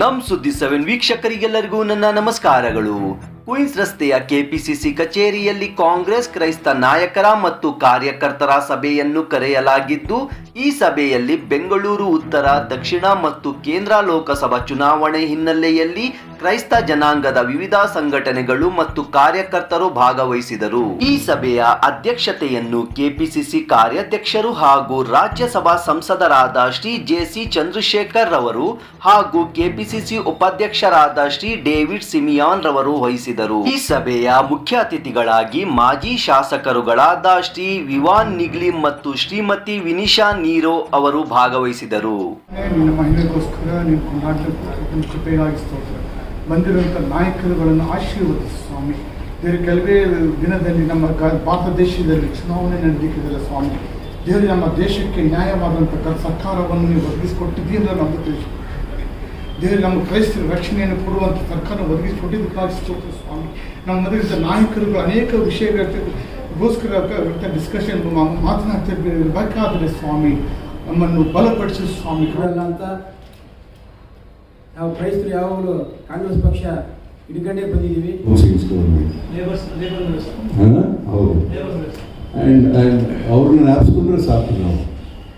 ನಮ್ ಸುದ್ದಿ ಸೆವೆನ್ ವೀಕ್ಷಕರಿಗೆಲ್ಲರಿಗೂ ನನ್ನ ನಮಸ್ಕಾರಗಳು. ಕ್ವೀನ್ಸ್ ರಸ್ತೆಯ ಕೆಪಿಸಿಸಿ ಕಚೇರಿಯಲ್ಲಿ ಕಾಂಗ್ರೆಸ್ ಕ್ರೈಸ್ತ ನಾಯಕರ ಮತ್ತು ಕಾರ್ಯಕರ್ತರ ಸಭೆಯನ್ನು ಕರೆಯಲಾಗಿದ್ದು, ಈ ಸಭೆಯಲ್ಲಿ ಬೆಂಗಳೂರು, ಉತ್ತರ, ದಕ್ಷಿಣ ಮತ್ತು ಕೇಂದ್ರ ಲೋಕಸಭಾ ಚುನಾವಣೆ ಹಿನ್ನೆಲೆಯಲ್ಲಿ ಕ್ರೈಸ್ತ ಜನಾಂಗದ ವಿವಿಧ ಸಂಘಟನೆಗಳು ಮತ್ತು ಕಾರ್ಯಕರ್ತರು ಭಾಗವಹಿಸಿದರು. ಈ ಸಭೆಯ ಅಧ್ಯಕ್ಷತೆಯನ್ನು ಕೆಪಿಸಿಸಿ ಕಾರ್ಯಾಧ್ಯಕ್ಷರು ಹಾಗೂ ರಾಜ್ಯಸಭಾ ಸಂಸದರಾದ ಶ್ರೀ ಜೆಸಿ ಚಂದ್ರಶೇಖರ್ ರವರು ಹಾಗೂ ಕೆಪಿಸಿಸಿ ಉಪಾಧ್ಯಕ್ಷರಾದ ಶ್ರೀ ಡೇವಿಡ್ ಸಿಮಿಯಾನ್ ರವರು ವಹಿಸಿದರು. ಈ ಸಭೆಯ ಮುಖ್ಯ ಅತಿಥಿಗಳಾಗಿ ಮಾಜಿ ಶಾಸಕರುಗಳಾದ ಶ್ರೀ ವಿವಾನ್ ನಿಗ್ಲಿ ಮತ್ತು ಶ್ರೀಮತಿ ವಿನಿಶಾ ನೀರೋ ಅವರು ಭಾಗವಹಿಸಿದರು. ಬಂದಿರುವಂಥ ನಾಯಕರುಗಳನ್ನು ಆಶೀರ್ವದಿಸಿ ಸ್ವಾಮಿ. ದೇವರು ಕೆಲವೇ ದಿನದಲ್ಲಿ ನಮ್ಮ ಭಾರತ ದೇಶದಲ್ಲಿ ಚುನಾವಣೆ ನಡೆದಿಕ್ಕಿದಲ್ಲ ಸ್ವಾಮಿ. ದೇವರು ನಮ್ಮ ದೇಶಕ್ಕೆ ನ್ಯಾಯವಾದಂಥ ಸರ್ಕಾರವನ್ನು ನೀವು ಒದಗಿಸಿಕೊಟ್ಟಿದ್ದೀರಿ ನಮ್ಮ ದೇಶ ದೇವರು ನಮ್ಮ ಕ್ರೈಸ್ತರ ರಕ್ಷಣೆಯನ್ನು ಕೊಡುವಂಥ ಸರ್ಕಾರ ಒದಗಿಸಿಕೊಟ್ಟಿದ್ದಕ್ಕಾಗಿ ಸ್ತೋತ್ರ ನಮ್ಮ ಮನೆಯಲ್ಲಿ ನಾಯಕರುಗಳು ಅನೇಕ ವಿಷಯಗಳಿಗೋಸ್ಕರ ಡಿಸ್ಕಷನ್ ಮಾತನಾಡ್ತಿರ್ಬೇಕಾದ್ರೆ ಸ್ವಾಮಿ ನಮ್ಮನ್ನು ಬಲಪಡಿಸಿ ಸ್ವಾಮಿ. ಕೊಡಲ್ಲ ಅಂತ ನಾವು ಕ್ರೈಸ್ತರು ಯಾವಾಗಲೂ ಕಾಂಗ್ರೆಸ್ ಪಕ್ಷ ಹಿಡ್ಕೊಂಡೇ ಬಂದಿದ್ದೀವಿ. ಆ್ಯಂಡ್ ಆ್ಯಂಡ್ ಅವ್ರನ್ನ ಜ್ಞಾಪಿಸ್ಕೊಂಡ್ರೆ ಸಾಕು ನಾವು.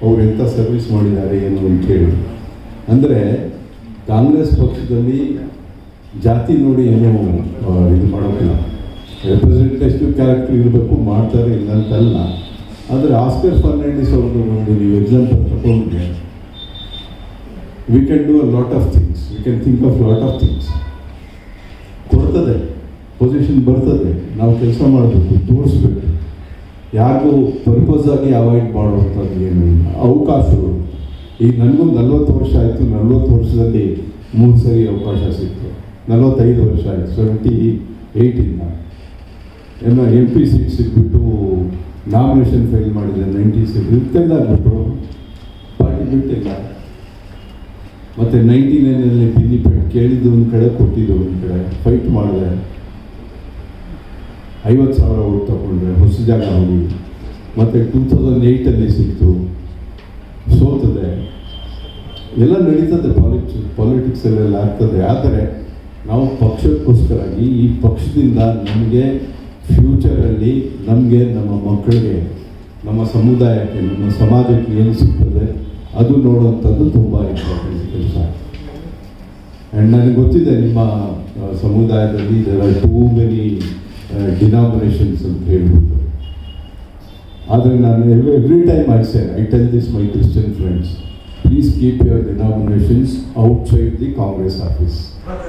ಅವ್ರು ಎಂಥ ಸರ್ವಿಸ್ ಮಾಡಿದ್ದಾರೆ ಏನು ಅಂತ ಹೇಳಿ. ಅಂದರೆ ಕಾಂಗ್ರೆಸ್ ಪಕ್ಷದಲ್ಲಿ ಜಾತಿ ನೋಡಿ ಏನೋ ಇದು ಮಾಡೋಕ್ಕಿಲ್ಲ. ರೆಪ್ರೆಸೆಂಟೇಟಿವ್ ಕ್ಯಾರೆಕ್ಟರ್ ಇರಬೇಕು, ಮಾಡ್ತಾರೆ ಇಲ್ಲ ಅಂತಲ್ಲ ಆದರೆ ಆಸ್ಕರ್ ಫರ್ನಾಂಡಿಸ್ ಅವ್ರದ್ದು ಒಂದು ನೀವು ಎಕ್ಸಾಂಪಲ್ ತಗೊಂಡ್ರೆ we can do a lot of things we can think of lot of things ಕೊಡ್ತದೆ ಪೊಸಿಷನ್ ಬರ್ತದೆ. ನಾವು ಕೆಲಸ ಮಾಡಬೇಕು, ತೋರಿಸ್ಬೇಕು. ಯಾರಿಗೂ ಪರ್ಪಸ್ ಆಗಿ ಅವಾಯ್ಡ್ ಮಾಡುವಂಥದ್ದು ಏನು ಇಲ್ಲ. ಅವಕಾಶಗಳು. ಈಗ ನನಗೂ ನಲ್ವತ್ತು ವರ್ಷ ಆಯಿತು, ನಲ್ವತ್ತು ವರ್ಷದಲ್ಲಿ ಮೂರು ಸರಿ ಅವಕಾಶ ಸಿಕ್ತು. ನಲವತ್ತೈದು ವರ್ಷ ಆಯಿತು ಸೆವೆಂಟಿ ಏಯ್ಟಿಂದ ಎಲ್ಲ ಎಂ ಪಿ ಸೀಟ್ ಸಿಕ್ಬಿಟ್ಟು ನಾಮಿನೇಷನ್ ಫೈಲ್ ಮಾಡಿದೆ ನೈಂಟಿ ಎಲ್ಲ ಆಗ್ಬಿಟ್ರು. ಪಾರ್ಟಿ ಬಿಟ್ಟಿಲ್ಲ ಮತ್ತು ನೈಂಟಿ ನೈನಲ್ಲಿ ಬೆನಿಫಿಟ್ ಕೇಳಿದ್ದು, ಒಂದು ಕಡೆ ಕೊಟ್ಟಿದ್ದು, ಒಂದು ಕಡೆ ಫೈಟ್ ಮಾಡಿದೆ. ಐವತ್ತು ಸಾವಿರ ಓಟ್ ತಗೊಂಡ್ರೆ, ಹೊಸ ಜಾಗ ಹೋಗಿ. ಮತ್ತು ಟೂ ತೌಸಂಡ್ ಏಯ್ಟಲ್ಲಿ ಸಿಕ್ತು. ಸೋತದೆ. ಎಲ್ಲ ನಡೀತದೆ ಪಾಲಿಟಿಕ್ಸ್ ಪಾಲಿಟಿಕ್ಸಲ್ಲೆಲ್ಲ ಆಗ್ತದೆ. ಆದರೆ ನಾವು ಪಕ್ಷಕ್ಕೋಸ್ಕರಾಗಿ ಈ ಪಕ್ಷದಿಂದ ನಮಗೆ ಫ್ಯೂಚರಲ್ಲಿ ನಮಗೆ ನಮ್ಮ ಮಕ್ಕಳಿಗೆ, ನಮ್ಮ ಸಮುದಾಯಕ್ಕೆ, ನಮ್ಮ ಸಮಾಜಕ್ಕೆ ಏನು ಸಿಗ್ತದೆ, ಅದು ನೋಡುವಂಥದ್ದು ತುಂಬ ಇಂಪಾರ್ಟೆಂಟ್ ಕೆಲಸ. ಆ್ಯಂಡ್ ನನಗೆ ಗೊತ್ತಿದೆ ನಿಮ್ಮ ಸಮುದಾಯದಲ್ಲಿ ಇದೆಲ್ಲ ಟೂ ಮೆನಿ ಡಿನಾಮಿನೇಷನ್ಸ್ ಅಂತ ಹೇಳ್ಬೋದು. ಆದರೆ ನಾನು every time I say I tell this my Christian friends please keep your denominations outside the Congress office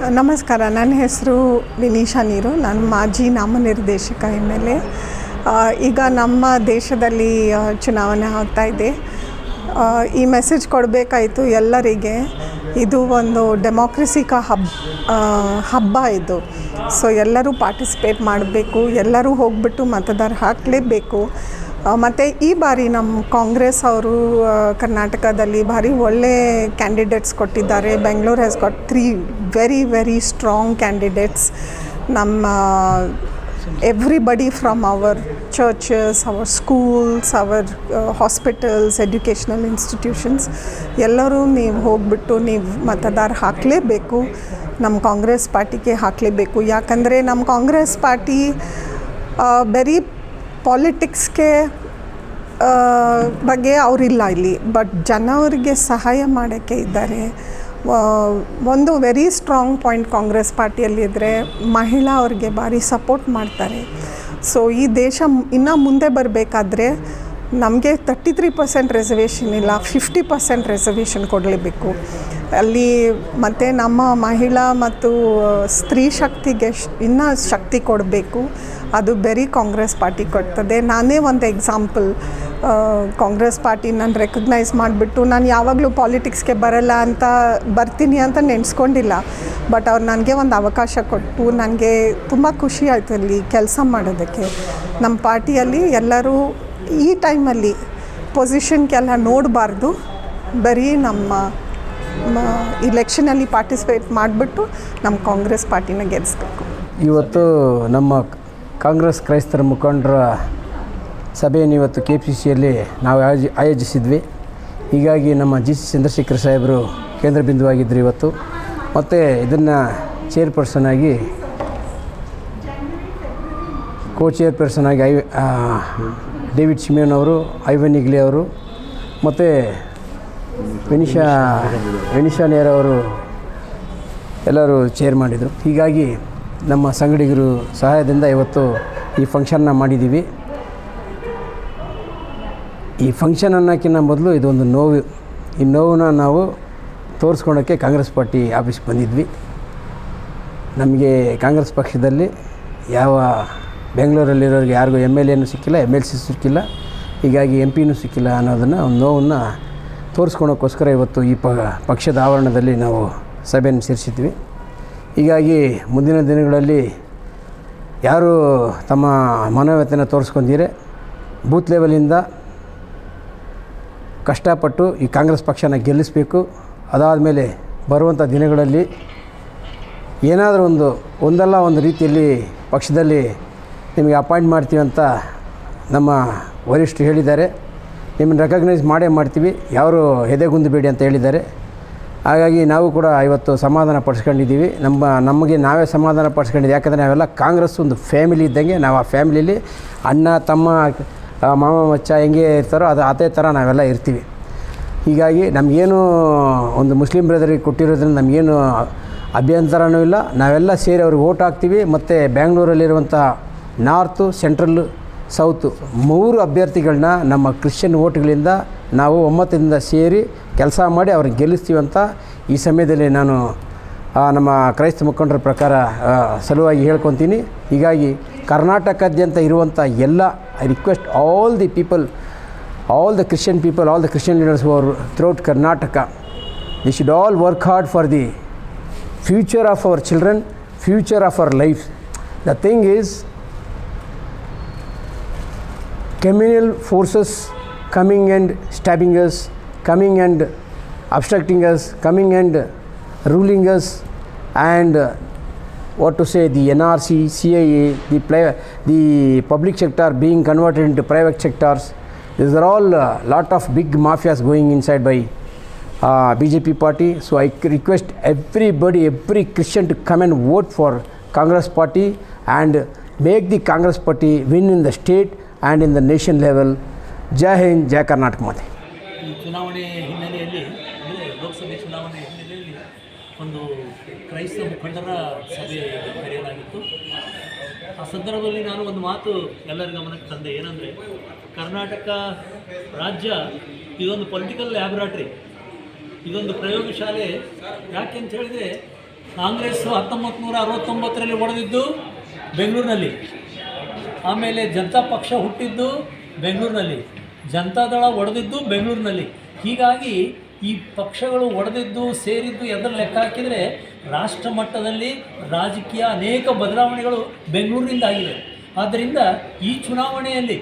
ನಮಸ್ಕಾರ, ನನ್ನ ಹೆಸರು ವಿನೀಶಾ ನೀರು. ನಾನು ಮಾಜಿ ನಾಮನಿರ್ದೇಶಕ ಎಂ ಎಲ್ ಎ ಈಗ ನಮ್ಮ ದೇಶದಲ್ಲಿ ಚುನಾವಣೆ ಆಗ್ತಾ ಇದೆ. ಈ ಮೆಸೇಜ್ ಕೊಡಬೇಕಾಯಿತು ಎಲ್ಲರಿಗೆ. ಇದು ಒಂದು ಡೆಮೋಕ್ರಸಿಕ ಹಬ್ ಹಬ್ಬ ಇದು. ಸೊ, ಎಲ್ಲರೂ ಪಾರ್ಟಿಸಿಪೇಟ್ ಮಾಡಬೇಕು, ಎಲ್ಲರೂ ಹೋಗ್ಬಿಟ್ಟು ಮತದಾರ ಹಾಕಲೇಬೇಕು. ಮತ್ತು ಈ ಬಾರಿ ನಮ್ಮ ಕಾಂಗ್ರೆಸ್ ಅವರು ಕರ್ನಾಟಕದಲ್ಲಿ ಭಾರಿ ಒಳ್ಳೆ ಕ್ಯಾಂಡಿಡೇಟ್ಸ್ ಕೊಟ್ಟಿದ್ದಾರೆ. Bengaluru has got three very very strong candidates ನಮ್ಮ everybody from our churches our schools our hospitals educational institutions ಎಲ್ಲರೂ ನೀವು ಹೋಗ್ಬಿಟ್ಟು ನೀವು ಮತದಾರ ಹಾಕಲೇಬೇಕು. ನಮ್ಮ ಕಾಂಗ್ರೆಸ್ ಪಾರ್ಟಿಗೆ ಹಾಕಲೇಬೇಕು. ಯಾಕಂದರೆ ನಮ್ಮ ಕಾಂಗ್ರೆಸ್ ಪಾರ್ಟಿ ಬರೀ ಪಾಲಿಟಿಕ್ಸ್ಗೆ ಬಗ್ಗೆ ಅವರಿಲ್ಲ ಇಲ್ಲಿ. ಬಟ್ ಜನವರಿಗೆ ಸಹಾಯ ಮಾಡೋಕ್ಕೆ ಇದ್ದಾರೆ. ಒಂದು ವೆರಿ ಸ್ಟ್ರಾಂಗ್ ಪಾಯಿಂಟ್ ಕಾಂಗ್ರೆಸ್ ಪಾರ್ಟಿಯಲ್ಲಿದ್ದರೆ ಮಹಿಳಾ ಅವ್ರಿಗೆ ಭಾರಿ ಸಪೋರ್ಟ್ ಮಾಡ್ತಾರೆ. ಸೊ ಈ ದೇಶ ಇನ್ನೂ ಮುಂದೆ ಬರಬೇಕಾದ್ರೆ ನಮಗೆ ತರ್ಟಿ ತ್ರೀ ಪರ್ಸೆಂಟ್ ರಿಸರ್ವೇಷನ್ ಇಲ್ಲ ಫಿಫ್ಟಿ ಪರ್ಸೆಂಟ್ ರಿಸರ್ವೇಷನ್ ಕೊಡಲೇಬೇಕು. ಅಲ್ಲಿ ಮತ್ತು ನಮ್ಮ ಮಹಿಳಾ ಮತ್ತು ಸ್ತ್ರೀ ಶಕ್ತಿಗೆ ಇನ್ನೂ ಶಕ್ತಿ ಕೊಡಬೇಕು. ಅದು ಬರೀ ಕಾಂಗ್ರೆಸ್ ಪಾರ್ಟಿ ಕೊಡ್ತದೆ. ನಾನೇ ಒಂದು ಎಕ್ಸಾಂಪಲ್ ಕಾಂಗ್ರೆಸ್ ಪಾರ್ಟಿ ನಾನು ರೆಕಗ್ನೈಸ್ ಮಾಡಿಬಿಟ್ಟು, ನಾನು ಯಾವಾಗಲೂ ಪಾಲಿಟಿಕ್ಸ್ಗೆ ಬರಲ್ಲ ಅಂತ ಬರ್ತೀನಿ ಅಂತ ನೆನೆಸ್ಕೊಂಡಿಲ್ಲ. ಬಟ್ ಅವ್ರು ನನಗೆ ಒಂದು ಅವಕಾಶ ಕೊಟ್ಟು ನನಗೆ ತುಂಬ ಖುಷಿ ಆಯಿತು ಅಲ್ಲಿ ಕೆಲಸ ಮಾಡೋದಕ್ಕೆ. ನಮ್ಮ ಪಾರ್ಟಿಯಲ್ಲಿ ಎಲ್ಲರೂ ಈ ಟೈಮಲ್ಲಿ ಪೊಸಿಷನ್ಗೆಲ್ಲ ನೋಡಬಾರ್ದು. ಬರೀ ನಮ್ಮ ಇಲೆಕ್ಷನಲ್ಲಿ ಪಾರ್ಟಿಸಿಪೇಟ್ ಮಾಡಿಬಿಟ್ಟು ನಮ್ಮ ಕಾಂಗ್ರೆಸ್ ಪಾರ್ಟಿನ ಗೆಲ್ಲಿಸ್ಬೇಕು ಇವತ್ತು ನಮ್ಮ ಕಾಂಗ್ರೆಸ್ ಕ್ರೈಸ್ತರ ಮುಖಂಡರ ಸಭೆಯನ್ನು ಇವತ್ತು ಕೆ ಪಿ ಸಿಯಲ್ಲಿ ನಾವು ಆಯೋಜಿ, ಆಯೋಜಿಸಿದ್ವಿ. ಹೀಗಾಗಿ ನಮ್ಮ ಜಿ ಸಿ ಚಂದ್ರಶೇಖರ್ ಸಾಹೇಬರು ಕೇಂದ್ರ ಬಿಂದುವಾಗಿದ್ದರು ಇವತ್ತು. ಮತ್ತು ಇದನ್ನು ಚೇರ್ಪರ್ಸನ್ ಆಗಿ ಕೋ ಚೇರ್ಪರ್ಸನ್ ಆಗಿ ಐ ಡೇವಿಡ್ ಸಿಮಿಯನ್ ಅವರು, ಐವನ್ ಇಗ್ಲಿ ಅವರು, ಮತ್ತು ವಿನಿಶಾ ವಿನಿಶಾ ನೇರ್ ಅವರು ಎಲ್ಲರೂ ಚೇರ್ ಮಾಡಿದರು. ಹೀಗಾಗಿ ನಮ್ಮ ಸಂಗಡಿಗರು ಸಹಾಯದಿಂದ ಇವತ್ತು ಈ ಫಂಕ್ಷನ್ನ ಮಾಡಿದ್ದೀವಿ ಈ ಫಂಕ್ಷನ್ ಅನ್ನೋಕ್ಕಿಂತ ಮೊದಲು ಇದೊಂದು ನೋವು. ಈ ನೋವನ್ನ ನಾವು ತೋರಿಸ್ಕೊಳೋಕ್ಕೆ ಕಾಂಗ್ರೆಸ್ ಪಾರ್ಟಿ ಆಫೀಸ್ಗೆ ಬಂದಿದ್ವಿ. ನಮಗೆ ಕಾಂಗ್ರೆಸ್ ಪಕ್ಷದಲ್ಲಿ ಯಾವ ಬೆಂಗಳೂರಲ್ಲಿರೋರಿಗೆ ಯಾರಿಗೂ ಎಂ ಎಲ್ ಎನೂ ಸಿಕ್ಕಿಲ್ಲ ಎಂ ಎಲ್ ಸಿ ಸಿಕ್ಕಿಲ್ಲ. ಹೀಗಾಗಿ ಎಂ ಪಿನೂ ಸಿಕ್ಕಿಲ್ಲ ಅನ್ನೋದನ್ನು ಒಂದು ನೋವನ್ನು ತೋರಿಸ್ಕೊಳೋಕ್ಕೋಸ್ಕರ ಇವತ್ತು ಈ ಪಕ್ಷದ ಆವರಣದಲ್ಲಿ ನಾವು ಸಭೆಯನ್ನು ಸೇರಿಸಿದ್ವಿ. ಹೀಗಾಗಿ ಮುಂದಿನ ದಿನಗಳಲ್ಲಿ ಯಾರು ತಮ್ಮ ಮನೋವ್ಯತೆಯನ್ನು ತೋರಿಸ್ಕೊಂಡಿರೆ ಬೂತ್ ಲೆವೆಲಿಂದ ಕಷ್ಟಪಟ್ಟು ಈ ಕಾಂಗ್ರೆಸ್ ಪಕ್ಷನ ಗೆಲ್ಲಿಸಬೇಕು. ಅದಾದ ಮೇಲೆ ಬರುವಂಥ ದಿನಗಳಲ್ಲಿ ಏನಾದರೂ ಒಂದು, ಒಂದಲ್ಲ ಒಂದು ರೀತಿಯಲ್ಲಿ ಪಕ್ಷದಲ್ಲಿ ನಿಮಗೆ ಅಪಾಯಿಂಟ್ ಮಾಡ್ತೀವಿ ಅಂತ ನಮ್ಮ ವರಿಷ್ಠರು ಹೇಳಿದ್ದಾರೆ. ನಿಮ್ಮನ್ನು ರೆಕಗ್ನೈಸ್ ಮಾಡೇ ಮಾಡ್ತೀವಿ. ಯಾರು ಎದೆಗುಂದಬೇಡಿ ಅಂತ ಹೇಳಿದ್ದಾರೆ. ಹಾಗಾಗಿ ನಾವು ಕೂಡ ಇವತ್ತು ಸಮಾಧಾನ ಪಡಿಸ್ಕೊಂಡಿದ್ದೀವಿ. ನಮ್ಮ, ನಮಗೆ ನಾವೇ ಸಮಾಧಾನ ಪಡಿಸ್ಕೊಂಡಿದ್ದೀವಿ. ಯಾಕಂದರೆ ನಾವೆಲ್ಲ ಕಾಂಗ್ರೆಸ್ ಒಂದು ಫ್ಯಾಮಿಲಿ ಇದ್ದಂಗೆ ನಾವು ಆ ಫ್ಯಾಮಿಲಿಲಿ ಅಣ್ಣ, ತಮ್ಮ ಮಾಮ, ಮಚ್ಚ ಹೆಂಗೆ ಇರ್ತಾರೋ ಅದು ಅದೇ ಥರ ನಾವೆಲ್ಲ ಇರ್ತೀವಿ. ಹೀಗಾಗಿ ನಮಗೇನು ಒಂದು ಮುಸ್ಲಿಂ ಬ್ರದರಿಗೆ ಕೊಟ್ಟಿರೋದ್ರಿಂದ ನಮಗೇನು ಅಭ್ಯಂತರನೂ ಇಲ್ಲ. ನಾವೆಲ್ಲ ಸೇರಿ ಅವ್ರಿಗೆ ಓಟ್ ಹಾಕ್ತೀವಿ. ಮತ್ತು ಬ್ಯಾಂಗ್ಳೂರಲ್ಲಿರುವಂಥ ನಾರ್ತು, ಸೆಂಟ್ರಲ್, ಸೌತು ಮೂರು ಅಭ್ಯರ್ಥಿಗಳನ್ನ ನಮ್ಮ ಕ್ರಿಶ್ಚಿಯನ್ ಓಟ್ಗಳಿಂದ ನಾವು ಒಮ್ಮತದಿಂದ ಸೇರಿ ಕೆಲಸ ಮಾಡಿ ಅವ್ರಿಗೆ ಗೆಲ್ಲಿಸ್ತೀವಿ ಅಂತ ಈ ಸಮಯದಲ್ಲಿ ನಾನು ನಮ್ಮ ಕ್ರೈಸ್ತ ಮುಖಂಡರ ಪ್ರಕಾರ ಸಲುವಾಗಿ ಹೇಳ್ಕೊತೀನಿ. ಹೀಗಾಗಿ ಕರ್ನಾಟಕದಾದ್ಯಂತ ಇರುವಂಥ ಎಲ್ಲ I request all the people all the Christian people all the Christian leaders who throughout Karnataka the should all work hard for the future of our children future of our life the thing is communal forces coming and stabbing us, coming and obstructing us, coming and ruling us, and uh, what to say, the NRC, CIA, the, play, the public sector being converted into private sectors. These are all a lot of big mafias going inside by uh, BJP party. So I request everybody, every Christian to come and vote for Congress party and make the Congress party win in the state and in the nation level ಜೈ ಹಿಂದ್ ಜೈ ಕರ್ನಾಟಕ ಮಾತೆ ಚುನಾವಣೆ ಹಿನ್ನೆಲೆಯಲ್ಲಿ ಲೋಕಸಭೆ ಚುನಾವಣೆ ಹಿನ್ನೆಲೆಯಲ್ಲಿ ಒಂದು ಕ್ರೈಸ್ತ ಮುಖಂಡರ ಸಭೆ ಕರೆಯಲಾಗಿತ್ತು. ಆ ಸಂದರ್ಭದಲ್ಲಿ ನಾನು ಒಂದು ಮಾತು ಎಲ್ಲರ ಗಮನಕ್ಕೆ ತಂದೆ, ಏನಂದರೆ ಕರ್ನಾಟಕ ರಾಜ್ಯ ಇದೊಂದು ಪೊಲಿಟಿಕಲ್ ಲ್ಯಾಬ್ರಾಟ್ರಿ ಇದೊಂದು ಪ್ರಯೋಗಶಾಲೆ ಯಾಕೆ ಅಂತ ಹೇಳಿದರೆ ಕಾಂಗ್ರೆಸ್ ಹತ್ತೊಂಬತ್ತು ನೂರ ಅರವತ್ತೊಂಬತ್ತರಲ್ಲಿ ಹೊಡೆದಿದ್ದು ಬೆಂಗಳೂರಿನಲ್ಲಿ. ಆಮೇಲೆ ಜನತಾ ಪಕ್ಷ ಹುಟ್ಟಿದ್ದು ಬೆಂಗಳೂರಿನಲ್ಲಿ. ಜನತಾದಳ ಒಡೆದಿದ್ದು ಬೆಂಗಳೂರಿನಲ್ಲಿ. ಹೀಗಾಗಿ ಈ ಪಕ್ಷಗಳು ಒಡೆದಿದ್ದು ಸೇರಿದ್ದು ಎದರ ಲೆಕ್ಕ ಹಾಕಿದರೆ ರಾಷ್ಟ್ರ ಮಟ್ಟದಲ್ಲಿ ರಾಜಕೀಯ ಅನೇಕ ಬದಲಾವಣೆಗಳು ಬೆಂಗಳೂರಿನಿಂದ ಆಗಿದೆ. ಆದ್ದರಿಂದ ಈ ಚುನಾವಣೆಯಲ್ಲಿ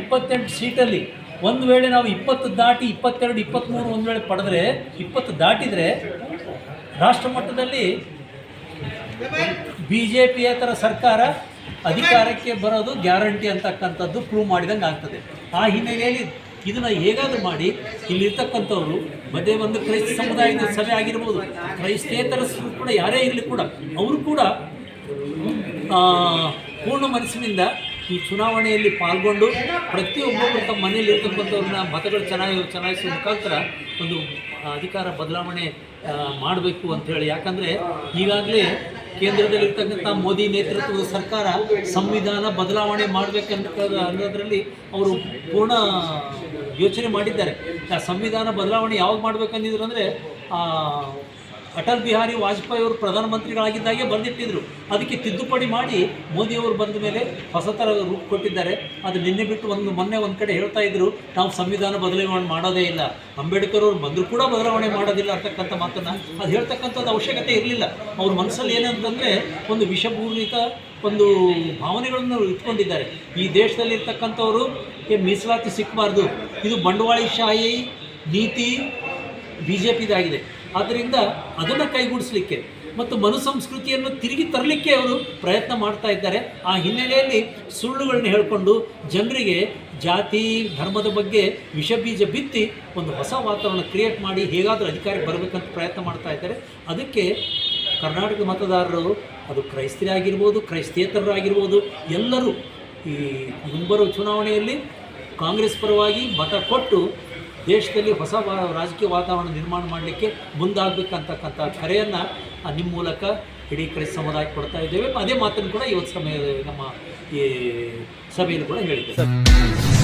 ಇಪ್ಪತ್ತೆಂಟು ಸೀಟಲ್ಲಿ ಒಂದು ವೇಳೆ ನಾವು ಇಪ್ಪತ್ತು ದಾಟಿ ಇಪ್ಪತ್ತೆರಡು ಇಪ್ಪತ್ತ್ಮೂರು ಒಂದು ವೇಳೆ ಪಡೆದ್ರೆ ಇಪ್ಪತ್ತು ದಾಟಿದರೆ ರಾಷ್ಟ್ರ ಮಟ್ಟದಲ್ಲಿ ಬಿ ಜೆ ಪಿಯೇತರ ಸರ್ಕಾರ ಅಧಿಕಾರಕ್ಕೆ ಬರೋದು ಗ್ಯಾರಂಟಿ ಅಂತಕ್ಕಂಥದ್ದು ಪ್ರೂವ್ ಮಾಡಿದಂಗೆ ಆಗ್ತದೆ. ಆ ಹಿನ್ನೆಲೆಯಲ್ಲಿ ಇದನ್ನು ಹೇಗಾದರೂ ಮಾಡಿ, ಇಲ್ಲಿರ್ತಕ್ಕಂಥವ್ರು ಮತ್ತೆ ಒಂದು ಕ್ರೈಸ್ತ ಸಮುದಾಯದ ಸಭೆ ಆಗಿರ್ಬೋದು, ಕ್ರೈಸ್ತೇತರ ಕೂಡ ಯಾರೇ ಇರಲಿ ಕೂಡ, ಅವರು ಕೂಡ ಪೂರ್ಣ ಮನಸ್ಸಿನಿಂದ ಈ ಚುನಾವಣೆಯಲ್ಲಿ ಪಾಲ್ಗೊಂಡು ಪ್ರತಿಯೊಬ್ಬರು ತಮ್ಮ ಮನೆಯಲ್ಲಿ ಇರ್ತಕ್ಕಂಥವ್ರನ್ನ ಮತಗಳು ಚೆನ್ನಾಗಿ ಚಲಾಯಿಸುವ ಮುಖಾಂತರ ಒಂದು ಅಧಿಕಾರ ಬದಲಾವಣೆ ಮಾಡಬೇಕು ಅಂಥೇಳಿ ಯಾಕಂದರೆ ಈಗಾಗಲೇ ಕೇಂದ್ರದಲ್ಲಿರ್ತಕ್ಕಂಥ ಮೋದಿ ನೇತೃತ್ವದ ಸರ್ಕಾರ ಸಂವಿಧಾನ ಬದಲಾವಣೆ ಮಾಡಬೇಕಂತ ಅನ್ನೋದರಲ್ಲಿ ಅವರು ಪೂರ್ಣ ಯೋಚನೆ ಮಾಡಿದ್ದಾರೆ. ಆ ಸಂವಿಧಾನ ಬದಲಾವಣೆ ಯಾವಾಗ ಮಾಡಬೇಕಂದಿದ್ರು ಅಂದರೆ ಅಟಲ್ ಬಿಹಾರಿ ವಾಜಪೇಯಿ ಅವರು ಪ್ರಧಾನಮಂತ್ರಿಗಳಾಗಿದ್ದಾಗೆ ಬಂದಿಟ್ಟಿದ್ರು. ಅದಕ್ಕೆ ತಿದ್ದುಪಡಿ ಮಾಡಿ ಮೋದಿಯವರು ಬಂದ ಮೇಲೆ ಹೊಸ ಥರ ರೂಪ ಕೊಟ್ಟಿದ್ದಾರೆ. ಅದು ನಿನ್ನೆ ಬಿಟ್ಟು ಒಂದು ಮೊನ್ನೆ ಒಂದು ಕಡೆ ಹೇಳ್ತಾ ಇದ್ರು, ನಾವು ಸಂವಿಧಾನ ಬದಲಾವಣೆ ಮಾಡೋದೇ ಇಲ್ಲ. ಅಂಬೇಡ್ಕರ್ ಅವರು ಬಂದರೂ ಕೂಡ ಬದಲಾವಣೆ ಮಾಡೋದಿಲ್ಲ ಅಂತಕ್ಕಂಥ ಮಾತನ್ನು. ಅದು ಹೇಳ್ತಕ್ಕಂಥದ್ದು ಅವಶ್ಯಕತೆ ಇರಲಿಲ್ಲ. ಅವ್ರ ಮನಸ್ಸಲ್ಲಿ ಏನಂತಂದರೆ ಒಂದು ವಿಷಪೂರಿತ ಒಂದು ಭಾವನೆಗಳನ್ನು ಇಟ್ಕೊಂಡಿದ್ದಾರೆ. ಈ ದೇಶದಲ್ಲಿ ಇರ್ತಕ್ಕಂಥವರು ಮೀಸಲಾತಿ ಸಿಕ್ಕಬಾರ್ದು ಇದು ಬಂಡವಾಳಿ ಶಾಹಿ ನೀತಿ ಬಿ ಜೆ ಪಿದಾಗಿದೆ ಆದ್ದರಿಂದ ಅದನ್ನು ಕೈಗೂಡಿಸಲಿಕ್ಕೆ ಮತ್ತು ಮನು ಸಂಸ್ಕೃತಿಯನ್ನು ತಿರುಗಿ ತರಲಿಕ್ಕೆ ಅವರು ಪ್ರಯತ್ನ ಮಾಡ್ತಾ ಇದ್ದಾರೆ. ಆ ಹಿನ್ನೆಲೆಯಲ್ಲಿ ಸುಳ್ಳುಗಳನ್ನ ಹೇಳಿಕೊಂಡು ಜನರಿಗೆ ಜಾತಿ, ಧರ್ಮದ ಬಗ್ಗೆ ವಿಷ ಬೀಜ ಬಿತ್ತಿ ಒಂದು ಹೊಸ ವಾತಾವರಣ ಕ್ರಿಯೇಟ್ ಮಾಡಿ ಹೇಗಾದರೂ ಅಧಿಕಾರಕ್ಕೆ ಬರಬೇಕಂತ ಪ್ರಯತ್ನ ಮಾಡ್ತಾ ಇದ್ದಾರೆ. ಅದಕ್ಕೆ ಕರ್ನಾಟಕ ಮತದಾರರು, ಅದು ಕ್ರೈಸ್ತರೇ ಆಗಿರ್ಬೋದು, ಕ್ರೈಸ್ತೇತರರು ಆಗಿರ್ಬೋದು, ಎಲ್ಲರೂ ಈ ಮುಂಬರುವ ಚುನಾವಣೆಯಲ್ಲಿ ಕಾಂಗ್ರೆಸ್ ಪರವಾಗಿ ಮತ ಕೊಟ್ಟು ದೇಶದಲ್ಲಿ ಹೊಸ ರಾಜಕೀಯ ವಾತಾವರಣ ನಿರ್ಮಾಣ ಮಾಡಲಿಕ್ಕೆ ಮುಂದಾಗಬೇಕಂತಕ್ಕಂಥ ಕರೆಯನ್ನು ನಿಮ್ಮ ಮೂಲಕ ಇಡೀ ಕ್ರೈಸ್ತ ಸಮುದಾಯಕ್ಕೆ ಕೊಡ್ತಾ ಇದ್ದೇವೆ. ಅದೇ ಮಾತನ್ನು ಕೂಡ ಇವತ್ತು ಸಮಯ ನಮ್ಮ ಈ ಸಭೆಯಲ್ಲಿ ಕೂಡ ಹೇಳಿದ್ದೇವೆ.